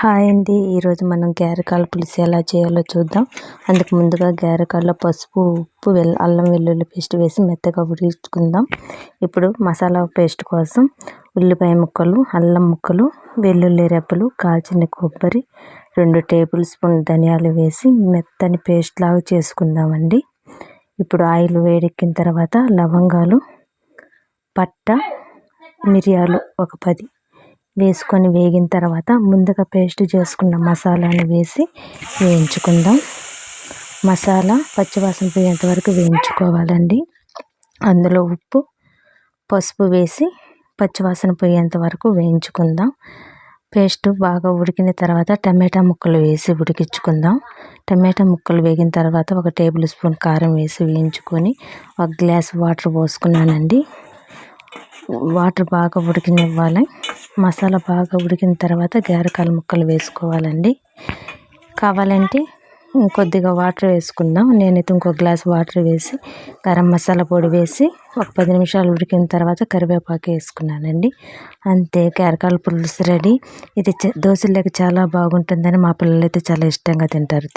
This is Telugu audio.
హాయ్ అండి. ఈరోజు మనం గారెకాల పులుసు ఎలా చేయాలో చూద్దాం. అందుకు ముందుగా గారెకాల్లో పసుపు ఉప్పు వెల్ అల్లం వెల్లుల్లి పేస్ట్ వేసి మెత్తగా ఉడికించుకుందాం. ఇప్పుడు మసాలా పేస్ట్ కోసం ఉల్లిపాయ ముక్కలు అల్లం ముక్కలు వెల్లుల్లి రెబ్బలు కాల్చిన కొబ్బరి రెండు టేబుల్ స్పూన్ ధనియాలు వేసి మెత్తని పేస్ట్ లాగా చేసుకుందామండి. ఇప్పుడు ఆయిల్ వేడెక్కిన తర్వాత లవంగాలు పట్ట మిరియాలు ఒక పది వేసుకొని వేగిన తర్వాత ముందుగా పేస్ట్ చేసుకున్న మసాలాను వేసి వేయించుకుందాం. మసాలా పచ్చివాసన పోయేంత వరకు వేయించుకోవాలండి. అందులో ఉప్పు పసుపు వేసి పచ్చివాసన పోయేంత వరకు వేయించుకుందాం. పేస్ట్ బాగా ఉడికిన తర్వాత టమాటా ముక్కలు వేసి ఉడికించుకుందాం. టమాటా ముక్కలు వేగిన తర్వాత ఒక టేబుల్ స్పూన్ కారం వేసి వేయించుకొని ఒక గ్లాస్ వాటర్ పోసుకున్నానండి. వాటర్ బాగా ఉడికినివ్వాలి. మసాలా బాగా ఉడికిన తర్వాత గారెకాయల ముక్కలు వేసుకోవాలండి. కావాలంటే కొద్దిగా వాటర్ వేసుకుందాం. నేనైతే ఇంకో గ్లాస్ వాటర్ వేసి గరం మసాలా పొడి వేసి ఒక పది నిమిషాలు ఉడికిన తర్వాత కరివేపాకు వేసుకున్నానండి. అంతే గారెకాయల పులుసు రెడీ. ఇది దోశలోకి చాలా బాగుంటుందని మా పిల్లలు అయితే చాలా ఇష్టంగా తింటారు.